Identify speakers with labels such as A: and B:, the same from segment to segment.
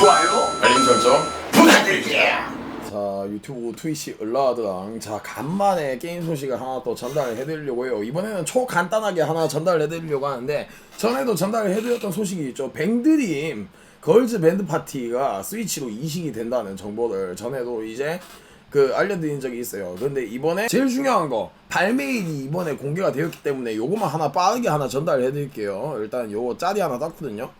A: 좋아요.
B: 알림 설정
A: 부탁드릴게요.
C: 자 유튜브 트위치 을라드랑 자 간만에 게임 소식을 하나 또 전달을 해드리려고 해요. 이번에는 초간단하게 하나 전달을 해드리려고 하는데 전에도 전달을 해드렸던 소식이 있죠. 뱅드림 걸즈 밴드 파티가 스위치로 이식이 된다는 정보를 전에도 이제 그 알려드린 적이 있어요. 근데 이번에 제일 중요한 거 발매일이 이번에 공개가 되었기 때문에 요거만 하나 빠르게 하나 전달을 해드릴게요. 일단 요거 짤이 하나 땄거든요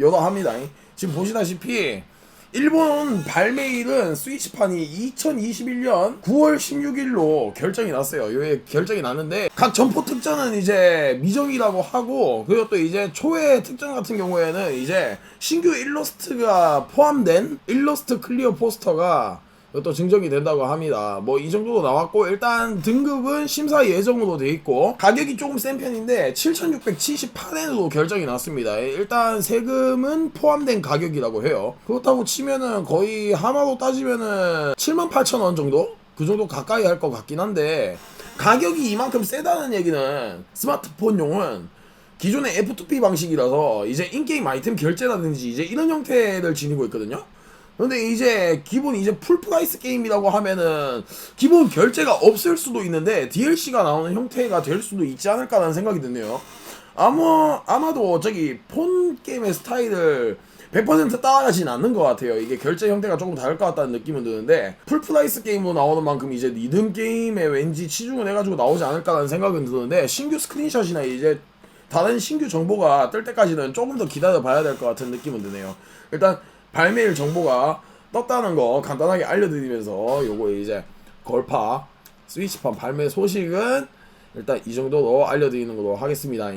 C: 요거 합니다 지금 보시다시피 일본 발매일은 스위치판이 2021년 9월 16일로 결정이 났어요. 요게 결정이 났는데 각 점포 특전은 이제 미정이라고 하고 그리고 또 이제 초회 특전 같은 경우에는 이제 신규 일러스트가 포함된 일러스트 클리어 포스터가 또 증정이 된다고 합니다. 뭐 이 정도로 나왔고 일단 등급은 심사 예정으로 돼 있고 가격이 조금 센 편인데 7,678엔으로 결정이 났습니다. 일단 세금은 포함된 가격이라고 해요. 그렇다고 치면은 거의 하나로 따지면은 78,000원 정도? 그 정도 가까이 할 것 같긴 한데 가격이 이만큼 세다는 얘기는 스마트폰용은 기존의 F2P 방식이라서 이제 인게임 아이템 결제라든지 이제 이런 형태를 지니고 있거든요. 근데 이제 기본 이제 풀 프라이스 게임이라고 하면은 기본 결제가 없을 수도 있는데 DLC가 나오는 형태가 될 수도 있지 않을까라는 생각이 드네요. 아마 아마도 저기 폰 게임의 스타일을 100% 따라가진 않는 것 같아요. 이게 결제 형태가 조금 다를 것 같다는 느낌은 드는데 풀 프라이스 게임으로 나오는 만큼 이제 리듬 게임에 왠지 치중을 해가지고 나오지 않을까라는 생각은 드는데 신규 스크린샷이나 이제 다른 신규 정보가 뜰 때까지는 조금 더 기다려 봐야 될 것 같은 느낌은 드네요. 일단 발매일 정보가 떴다는 거 간단하게 알려드리면서 요거 이제 걸파 스위치판 발매 소식은 일단 이 정도로 알려드리는 걸로 하겠습니다.